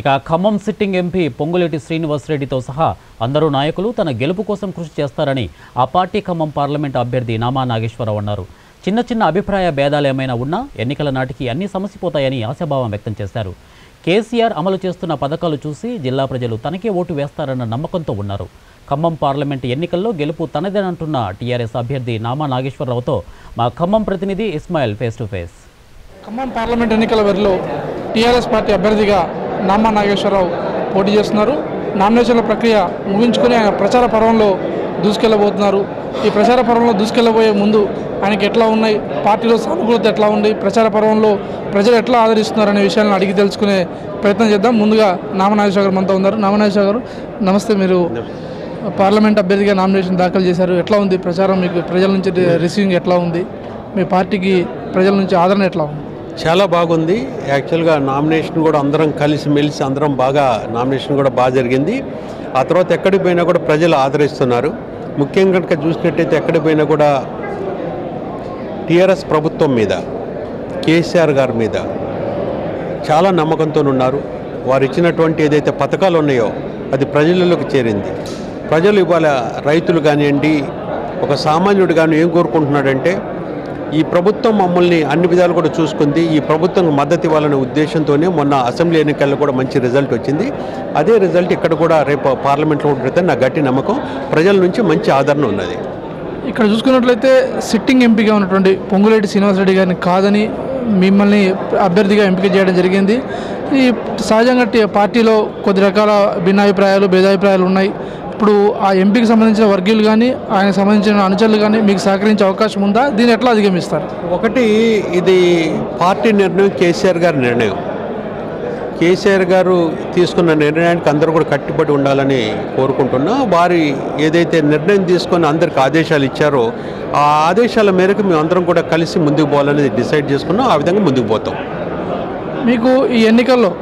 ఇక Khammam sitting MP Ponguleti శ్రీనివాసరెడ్డితో సహా అందరూ నాయకులు తన గెలుపు కోసం కృషి చేస్తారని ఆ పార్టీ ఖమ్మం పార్లమెంట్ అభ్యర్థి నామా నాగేశ్వరరావు అన్నారు. చిన్న చిన్న అభిప్రాయ భేదాలు ఏమైనా ఉన్నా ఎన్నికల నాటికి అన్నీ సమసిపోతాయని ఆశాభావం వ్యక్తం చేశారు. కేసీఆర్ అమలు చేస్తున్న పథకాలు చూసి జిల్లా ప్రజలు తనకే ఓటు వేస్తారన్న నమ్మకంతో ఉన్నారు. ఖమ్మం పార్లమెంట్ ఎన్నికల్లో గెలుపు తనదేనంటున్న టీఆర్ఎస్ అభ్యర్థి నామా నాగేశ్వరరావుతో మా ఖమ్మం ప్రతినిధి Ismail face to face. Khammam parliament ఎన్నికల వరిలో టీఆర్ఎస్ పార్టీ అభ్యర్థిగా నామా నాగేశ్వరరావు పోటీ చేస్తున్నారు. నామినేషన్ల ప్రక్రియ ముగించుకొని ఆయన ప్రచార పర్వంలో దూసుకెళ్ళబోతున్నారు. ఈ ప్రచార పర్వంలో దూసుకెళ్ళబోయే ముందు ఆయనకి ఎట్లా ఉన్నాయి? పార్టీలో సానుకూలత ఎట్లా ఉంది? ప్రచార పర్వంలో ప్రజలు ఎట్లా ఆదరిస్తున్నారు అనే విషయాలను అడిగి తెలుసుకునే ప్రయత్నం చేద్దాం. ముందుగా నామనాగేశ్వర గారు మనతో ఉన్నారు. నామనాగేశ్వర గారు నమస్తే మీరు. పార్లమెంట్ అభ్యర్థిగా నామినేషన్ దాఖలు చేశారు. ఎట్లా ఉంది ప్రచారం? మీకు ప్రజల నుంచి రిసీవింగ్ ఎట్లా ఉంది? మీ పార్టీకి ప్రజల నుంచి ఆదరణ ఎట్లా ఉంది? చాలా బాగుంది. యాక్చువల్గా నామినేషన్ కూడా అందరం కలిసి మెలిసి అందరం బాగా నామినేషన్ కూడా బాగా జరిగింది. ఆ తర్వాత ఎక్కడికి పోయినా కూడా ప్రజలు ఆదరిస్తున్నారు. ముఖ్యంగా కనుక చూసినట్టయితే ఎక్కడికి పోయినా కూడా టీఆర్ఎస్ ప్రభుత్వం మీద కేసీఆర్ గారి మీద చాలా నమ్మకంతో ఉన్నారు. వారు ఇచ్చినటువంటి ఏదైతే పథకాలు ఉన్నాయో అది ప్రజలలోకి చేరింది. ప్రజలు ఇవాళ రైతులు కానివ్వండి ఒక సామాన్యుడు కానీ ఏం కోరుకుంటున్నాడంటే ఈ ప్రభుత్వం మమ్మల్ని అన్ని విధాలు కూడా చూసుకుంది. ఈ ప్రభుత్వం మద్దతు ఇవ్వాలనే ఉద్దేశంతోనే మొన్న అసెంబ్లీ ఎన్నికల్లో కూడా మంచి రిజల్ట్ వచ్చింది. అదే రిజల్ట్ ఇక్కడ కూడా రేపు పార్లమెంట్లో ఉంటుందని నా గట్టి నమ్మకం. ప్రజల నుంచి మంచి ఆదరణ ఉన్నది. ఇక్కడ చూసుకున్నట్లయితే సిట్టింగ్ ఎంపీగా ఉన్నటువంటి పొంగులేటి శ్రీనివాసరెడ్డి గారిని కాదని మిమ్మల్ని అభ్యర్థిగా ఎంపిక చేయడం జరిగింది. ఈ సహజంగా పార్టీలో కొద్ది రకాల భిన్నాభిప్రాయాలు భేదాభిప్రాయాలు ఉన్నాయి. ఇప్పుడు ఆ ఎంపీకి సంబంధించిన వర్గీయులు కానీ ఆయనకు సంబంధించిన అనుచరులు కానీ మీకు సహకరించే అవకాశం ఉందా? దీన్ని ఎట్లా అధిగమిస్తారు? ఒకటి ఇది పార్టీ నిర్ణయం కేసీఆర్ గారి నిర్ణయం. కేసీఆర్ గారు తీసుకున్న నిర్ణయానికి అందరూ కూడా కట్టుబడి ఉండాలని కోరుకుంటున్నా. వారి ఏదైతే నిర్ణయం తీసుకొని అందరికి ఆదేశాలు ఇచ్చారో ఆ ఆదేశాల మేరకు మేము అందరం కూడా కలిసి ముందుకు పోవాలని డిసైడ్ చేసుకున్నాం. ఆ విధంగా ముందుకు పోతాం. మీకు ఈ ఎన్నికల్లో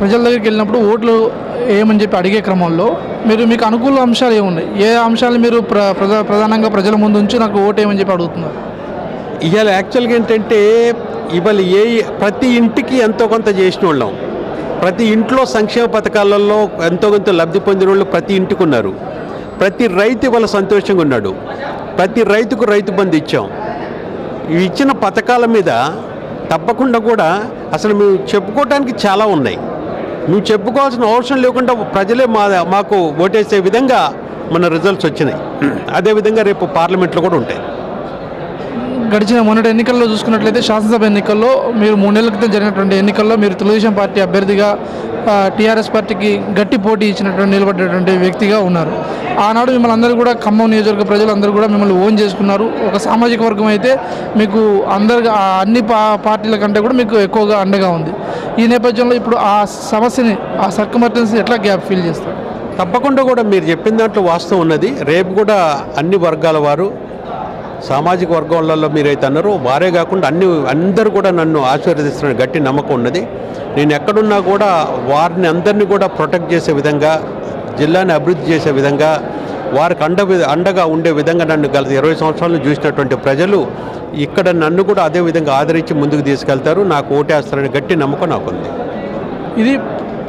ప్రజల దగ్గరికి వెళ్ళినప్పుడు ఓట్లు ఏమని చెప్పి అడిగే క్రమంలో మీరు మీకు అనుకూల అంశాలు ఏమున్నాయి? ఏ అంశాలు మీరు ప్ర ప్రధా- ప్రధానంగా ప్రజల ముందు ఉంచి నాకు ఓటు ఏమని చెప్పి అడుగుతున్నారు? ఇవాళ యాక్చువల్గా ఏంటంటే ఇవాళ ఏ ప్రతి ఇంటికి ఎంతో కొంత చేసిన వాళ్ళం. ప్రతి ఇంట్లో సంక్షేమ పథకాలలో ఎంతో కొంత లబ్ధి పొందిన వాళ్ళు ప్రతి ఇంటికి ఉన్నారు. ప్రతి రైతు ఇవాళ సంతోషంగా ఉన్నాడు. ప్రతి రైతుకు రైతు బంధు ఇచ్చాం. ఇచ్చిన పథకాల మీద తప్పకుండా కూడా అసలు మేము చెప్పుకోవడానికి చాలా ఉన్నాయి. నువ్వు చెప్పుకోవాల్సిన అవసరం లేకుండా ప్రజలే మా మాకు ఓటేసే విధంగా మన రిజల్ట్స్ వచ్చినాయి. అదేవిధంగా రేపు పార్లమెంట్లో కూడా ఉంటాయి. గడిచిన మొన్నటి ఎన్నికల్లో చూసుకున్నట్లయితే శాసనసభ ఎన్నికల్లో మీరు మూడు నెలల క్రితం జరిగినటువంటి ఎన్నికల్లో మీరు తెలుగుదేశం పార్టీ అభ్యర్థిగా టీఆర్ఎస్ పార్టీకి గట్టి పోటీ ఇచ్చినటువంటి నిలబడ్డటువంటి వ్యక్తిగా ఉన్నారు. ఆనాడు మిమ్మల్ని అందరూ కూడా ఖమ్మం నియోజకవర్గ ప్రజలు అందరూ కూడా మిమ్మల్ని ఓన్ చేసుకున్నారు. ఒక సామాజిక వర్గం అయితే మీకు అందరు అన్ని పా పార్టీల కంటే కూడా మీకు ఎక్కువగా అండగా ఉంది. ఈ నేపథ్యంలో ఇప్పుడు ఆ సమస్యని ఆ సర్కమర్టెన్స్ ఎట్లా గ్యాప్ ఫీల్ చేస్తారు? తప్పకుండా కూడా మీరు చెప్పిన దాంట్లో వాస్తవం ఉన్నది. రేపు కూడా అన్ని వర్గాల వారు సామాజిక వర్గాలలో మీరైతే అన్నారో వారే కాకుండా అన్ని అందరూ కూడా నన్ను ఆశీర్వదిస్తున్న గట్టి నమ్మకం ఉన్నది. నేను ఎక్కడున్నా కూడా వారిని అందరినీ కూడా ప్రొటెక్ట్ చేసే విధంగా జిల్లాని అభివృద్ధి చేసే విధంగా వారికి అండ అండగా ఉండే విధంగా నన్ను గల ఇరవై సంవత్సరాలు చూసినటువంటి ప్రజలు ఇక్కడ నన్ను కూడా అదే విధంగా ఆదరించి ముందుకు తీసుకెళ్తారు. నాకు ఓటేస్తారని గట్టి నమ్మకం నాకుంది. ఇది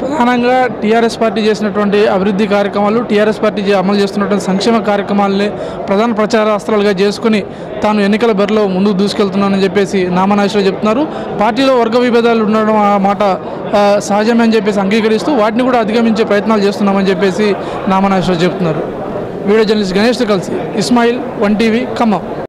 ప్రధానంగా టీఆర్ఎస్ పార్టీ చేసినటువంటి అభివృద్ధి కార్యక్రమాలు టీఆర్ఎస్ పార్టీ అమలు చేస్తున్నటువంటి సంక్షేమ కార్యక్రమాలని ప్రధాన ప్రచారాస్త్రాలుగా చేసుకుని తాను ఎన్నికల బరిలో ముందుకు దూసుకెళ్తున్నానని చెప్పేసి నామనాశలో చెప్తున్నారు. పార్టీలో వర్గ విభేదాలు ఉండడం ఆ మాట సహజమే అని చెప్పేసి అంగీకరిస్తూ వాటిని కూడా అధిగమించే ప్రయత్నాలు చేస్తున్నామని చెప్పేసి నామనాశలో చెప్తున్నారు. వీడియో జర్నలిస్ట్ గణేష్తో కలిసి ఇస్మాయిల్ వన్ టీవీ ఖమ్మం.